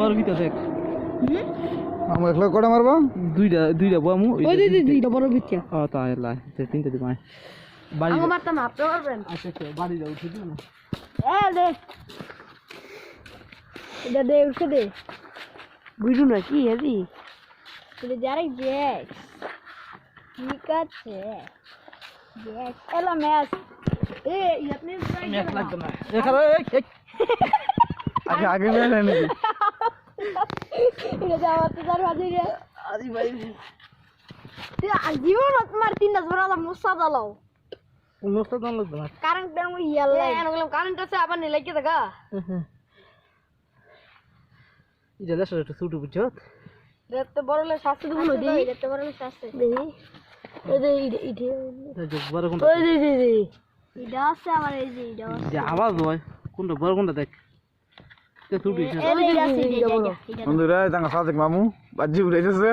বড় ভিতর দেখ। একলা কটা মারবা? দুইটা দুইটা বামু ওই দিদি দিদি বড় ও তাই লাই তিনটা দিব বাড়ি মারতাম আপনি পারবেন? আচ্ছা আচ্ছা বাড়ি যাও না এ দে। এটা দে উঠে দে। বুঝু না কি হেদি এটা যারে গ্যাস। ঠিক আছে। গ্যাস। এলো ম্যাচ। এ আপনি ম্যাচ লাগবে না। আগে আগে এটা তোমার মুসা দালাও কারেন্ট ইয়াল্লা কারেন্ট আছে আবার নিলে কি দেখা। এটা দেশ একটু ছুটু বুঝছ? দেখতে বড় হলে শাস্তি দেবো না দিই দেখতে বড় হলে শাস্তি দেখি এই যে বড় কোনটা? ওই আছে আমার এই আওয়াজ হয়। কোনটা বড় কোনটা দেখ। বন্ধুরা তাঙ্গা সাদেক মামু বাজি উড়াইতেছে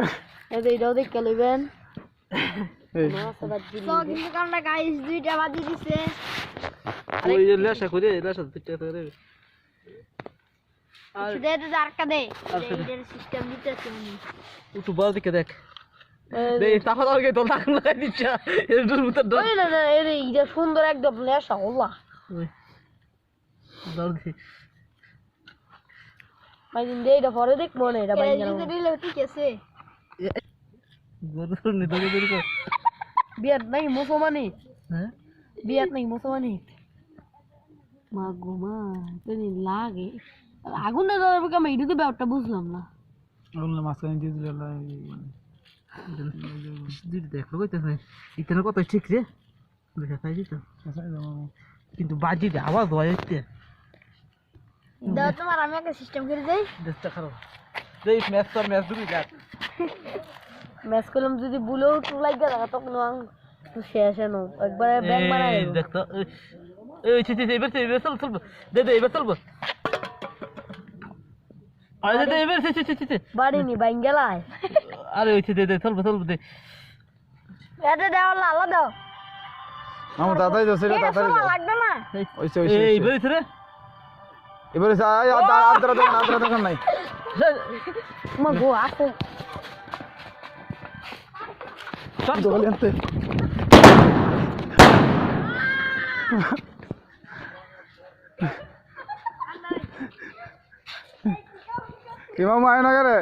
এই যে দেখে লইবেন। দুইটা বাজি দিছে। ওই যে লেসা করে দুইটা করে দেখ। তো লাগান লাগাই দিচ্ছ এর ভিতর ডর ওই না না এই এটা সুন্দর একদম লেসা ওলা দি দে এটা পরে দেখব না এটা দিলে ঠিক আছে বড় নি তো বের কর বিয়াত নাই মুসলমানি। হ্যাঁ? বিয়াত নাই মুসলমানি। মা গো মা তুমি লাগে। আগুন না ব্যাপারটা বুঝলাম না। মাঝখানে দিয়ে দিলে দিদি দেখল কইতেছে ইতনে কত ঠিক রে? দেখা তাই দিত কিন্তু বাজি দে আওয়াজ হয় এতে দাও তোমার আমি একটা সিস্টেম করে দেই। দেশটা খারাপ। দেখ ম্যাচ কর ম্যাচ দুই লাখ ম্যাচ করলাম যদি বুলেও টু লাগিয়ে থাকা তখন আং তো শেষ নো। একবারে ব্যাং মারা এই দেখতো এই ছি ছি এবার এবার চল চল দে দে এবার চলবো আরে দে দে এবার ছি ছি ছি ছি বাড়ি নি বাইং গেলায় আরে ওই দে দে চলবো চলবো দে। এটা দাও। লালা দাও এটা তাড়াতাড়ি সময় দাও। লাগবে না। ওইসে ওইসে এই বেরিয়েছে রে। এবারে আদ্রা দোকান আদ্রা দোকান নাই। মা গো আসো। দোকান আনতে? কি মায় না করে